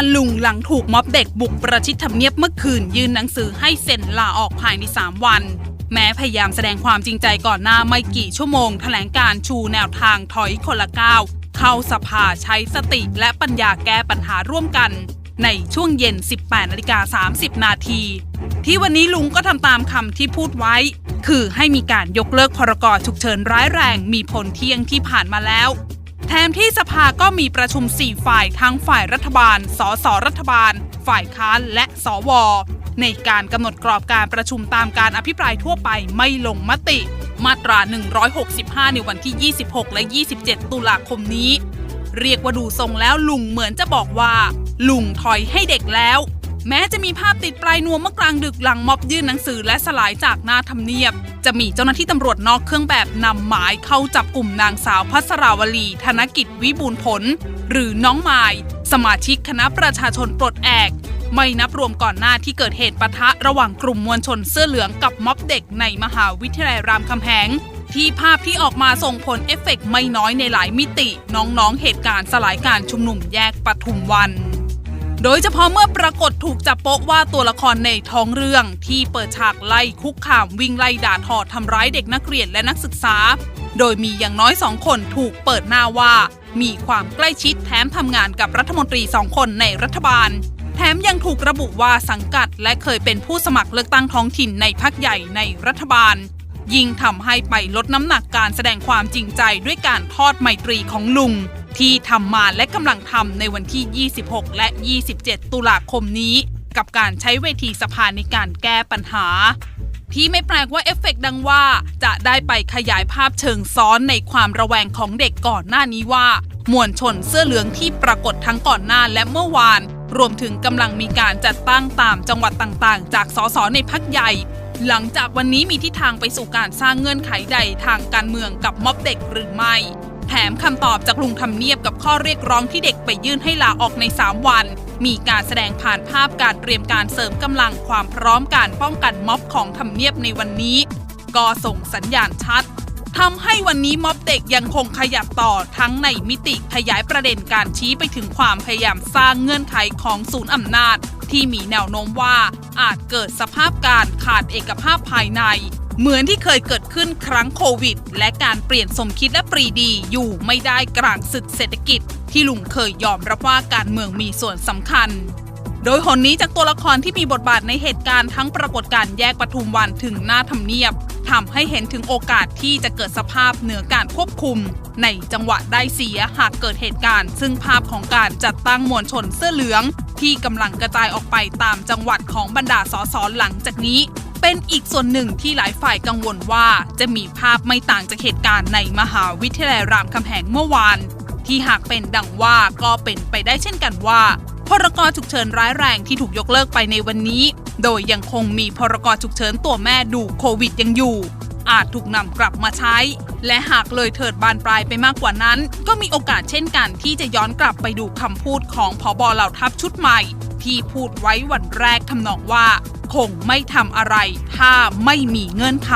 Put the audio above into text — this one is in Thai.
การลุงหลังถูกม็อบเด็กบุกประชิดทำเนียบเมื่อคืนยื่นหนังสือให้เซ็นลาออกภายใน 3 วัน แม้พยายามแสดงความจริงใจก่อนหน้าไม่กี่ชั่วโมง แถลงการชูแนวทางถอยคนละก้าวเข้าสภาใช้สติและปัญญาแก้ปัญหาร่วมกัน ในช่วงเย็น 18นาฬิกา30 นาที ที่วันนี้ลุงก็ทำตามคำที่พูดไว้ คือให้มีการยกเลิกพรกฉุกเฉินร้ายแรงมีผลเที่ยงที่ผ่านมาแล้ว แถมที่สภาก็มีประชุม 4 ฝ่ายทั้งฝ่ายรัฐบาล สสรัฐบาล ฝ่ายค้านและสว ในการกำหนดกรอบการประชุมตามการอภิปรายทั่วไปไม่ลงมติ มาตรา 165 ในวันที่ 26 และ 27 ตุลาคมนี้ เรียกว่าดูทรงแล้วลุงเหมือนจะบอกว่า ลุงถอยให้เด็กแล้ว แม้จะมีภาพติดปลายนวมเมื่อกลางดึกหลังม็อบยื่นหนังสือและสลายจากหน้าทำเนียบ จะมีเจ้าหน้าที่ตำรวจนอกเครื่องแบบนำหมายเข้าจับกลุ่มนางสาวพัสราวลี ธนกิจวิบูลย์ผล หรือน้องไมายสมาชิกคณะประชาชนปลดแอกไม่นับรวมก่อนหน้าที่เกิดเหตุปะทะระหว่างกลุ่มมวลชนเสื้อเหลืองกับม็อบเด็กในมหาวิทยาลัยรามคำแหงที่ภาพที่ออกมาส่งผลเอฟเฟกต์ไม่น้อยในหลายมิติ น้องๆเหตุการณ์สลายการชุมนุมแยกปทุมวัน โดยเฉพาะเมื่อปรากฏถูกจับโป๊ะว่าตัวละครในท้องเรื่องที่เปิดฉากไล่คุกขามวิ่งไล่ด่าทอทำร้ายเด็กนักเรียนและนักศึกษา โดยมีอย่างน้อยสองคนถูกเปิดหน้าว่า มีความใกล้ชิดแถมทำงานกับรัฐมนตรีสองคนในรัฐบาล แถมยังถูกระบุว่าสังกัดและเคยเป็นผู้สมัครเลือกตั้งท้องถิ่นในพักใหญ่ในรัฐบาล ยิ่งทำให้ไปลดน้ำหนักการแสดงความจริงใจด้วยการทอดไมตรีของลุง ที่ทำมาและกำลังทำในวันที่ 26 และ 27 ตุลาคมนี้ กับการใช้เวทีสภาในการแก้ปัญหา ที่ไม่แปลกว่าเอฟเฟกต์ดังว่าจะได้ไปขยายภาพเชิงซ้อนในความระแวงของเด็กก่อนหน้านี้ว่า มวลชนเสื้อเหลืองที่ปรากฏทั้งก่อนหน้าและเมื่อวานรวมถึงกำลังมีการจัดตั้งตามจังหวัดต่างๆ จากสสในพักใหญ่ หลังจากวันนี้มีทิศทางไปสู่การสร้างเงื่อนไขใดทางการเมืองกับม็อบเด็กหรือไม่ แถมคำตอบจากลุงทำเนียบกับข้อเรียกร้องที่เด็กไปยื่นให้ลาออกใน 3 วัน มีการแสดงผ่านภาพการเตรียมการเสริมกำลังความพร้อมการป้องกันม็อบของทำเนียบในวันนี้ ก็ส่งสัญญาณชัดทำให้วันนี้ม็อบเด็กยังคงขยับต่อทั้งในมิติขยายประเด็นการชี้ไปถึงความพยายามสร้างเงื่อนไขของศูนย์อำนาจ ที่มีแนวโน้มว่าอาจเกิดสภาพการขาดเอกภาพภายใน เหมือนที่เคยเกิดขึ้นครั้งโควิด และการเปลี่ยนสมคิดและปรีดีอยู่ไม่ได้กลางศึกเศรษฐกิจ ที่ลุงเคยยอมรับว่าการเมืองมีส่วนสำคัญโดยหนนี้จากตัวละครที่มีบทบาทในเหตุการณ์ทั้งปรากฏการแยกปทุมวันถึงหน้าทำเนียบทำให้เห็นถึงโอกาสที่จะเกิดสภาพเหนือการควบคุม ในจังหวะได้เสียหากเกิดเหตุการณ์ ซึ่งภาพของการจัดตั้งมวลชนเสื้อเหลือง ที่กำลังกระจายออกไปตามจังหวัดของบรรดาสสหลังจากนี้ เป็นอีกส่วนหนึ่งที่หลายฝ่ายกังวลว่าจะมีภาพไม่ต่างจากเหตุการณ์ในมหาวิทยาลัยรามคำแหงเมื่อวาน ที่หากเป็นดังว่าก็เป็นไปได้เช่นกันว่าพรกฉุกเฉินร้ายแรงที่ถูกยกเลิกไปในวันนี้ โดยยังคงมีพรกฉุกเฉินตัวแม่ดูโควิดยังอยู่ อาจถูกนำกลับมาใช้ และหากเลยเถิดบานปลายไปมากกว่านั้น ก็มีโอกาสเช่นกันที่จะย้อนกลับไปดูคำพูดของผอบอเหล่าทัพชุดใหม่ ที่พูดไว้วันแรกทำนองว่า คงไม่ทำอะไรถ้าไม่มีเงื่อนไข